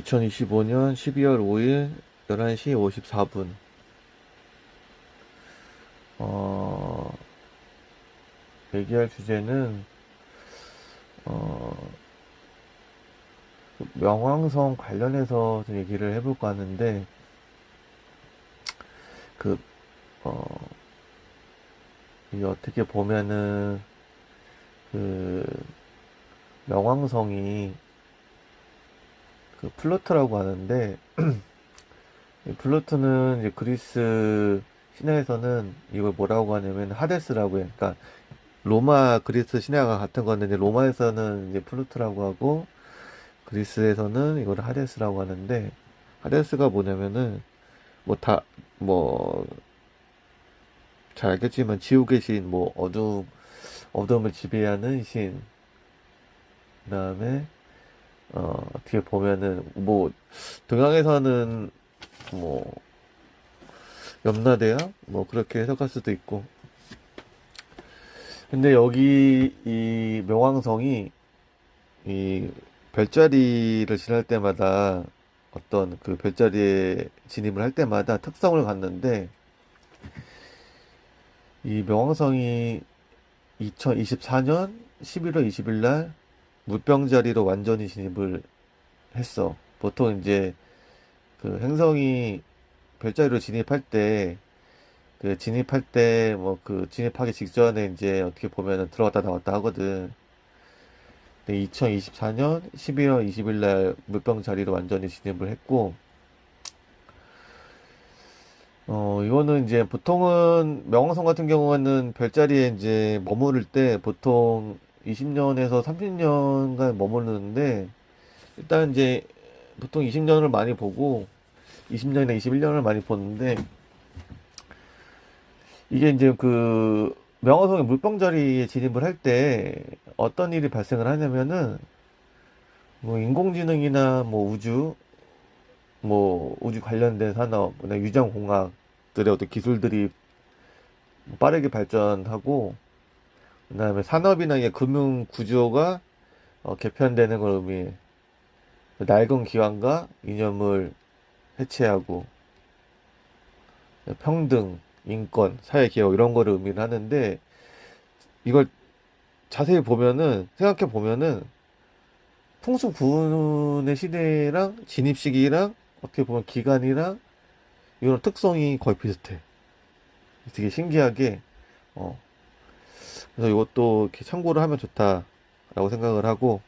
2025년 12월 5일 11시 54분. 어, 얘기할 주제는, 어, 명왕성 관련해서 좀 얘기를 해볼까 하는데, 그, 어, 이게 어떻게 보면은, 그, 명왕성이 그 플루토라고 하는데 이 플루토는 이제 그리스 신화에서는 이걸 뭐라고 하냐면 하데스라고 해요. 그러니까 로마 그리스 신화가 같은 건데 이제 로마에서는 이제 플루토라고 하고 그리스에서는 이걸 하데스라고 하는데 하데스가 뭐냐면은 뭐 다 뭐 잘 알겠지만 지옥의 신, 뭐 어둠 어둠을 지배하는 신, 그다음에 어, 어떻게 보면은, 뭐, 동양에서는, 뭐, 염라대야? 뭐, 그렇게 해석할 수도 있고. 근데 여기, 이 명왕성이, 이 별자리를 지날 때마다, 어떤 그 별자리에 진입을 할 때마다 특성을 갖는데, 이 명왕성이 2024년 11월 20일 날 물병자리로 완전히 진입을 했어. 보통 이제 그 행성이 별자리로 진입할 때, 그 진입할 때 뭐 그 진입하기 직전에 이제 어떻게 보면은 들어갔다 나왔다 하거든. 근데 2024년 12월 20일 날 물병자리로 완전히 진입을 했고, 어, 이거는 이제 보통은 명왕성 같은 경우에는 별자리에 이제 머무를 때 보통 20년에서 30년간 머무르는데 일단 이제 보통 20년을 많이 보고 20년이나 21년을 많이 보는데 이게 이제 그 명왕성의 물병자리에 진입을 할 때 어떤 일이 발생을 하냐면은 뭐 인공지능이나 뭐 우주 뭐 우주 관련된 산업, 유전공학들의 어떤 기술들이 빠르게 발전하고 그다음에 산업이나 금융 구조가 어, 개편되는 걸 의미해. 낡은 기관과 이념을 해체하고 평등, 인권, 사회 개혁 이런 거를 의미를 하는데 이걸 자세히 보면은 생각해 보면은 풍수 구분의 시대랑 진입 시기랑 어떻게 보면 기간이랑 이런 특성이 거의 비슷해. 되게 신기하게 어 그래서 이것도 이렇게 참고를 하면 좋다라고 생각을 하고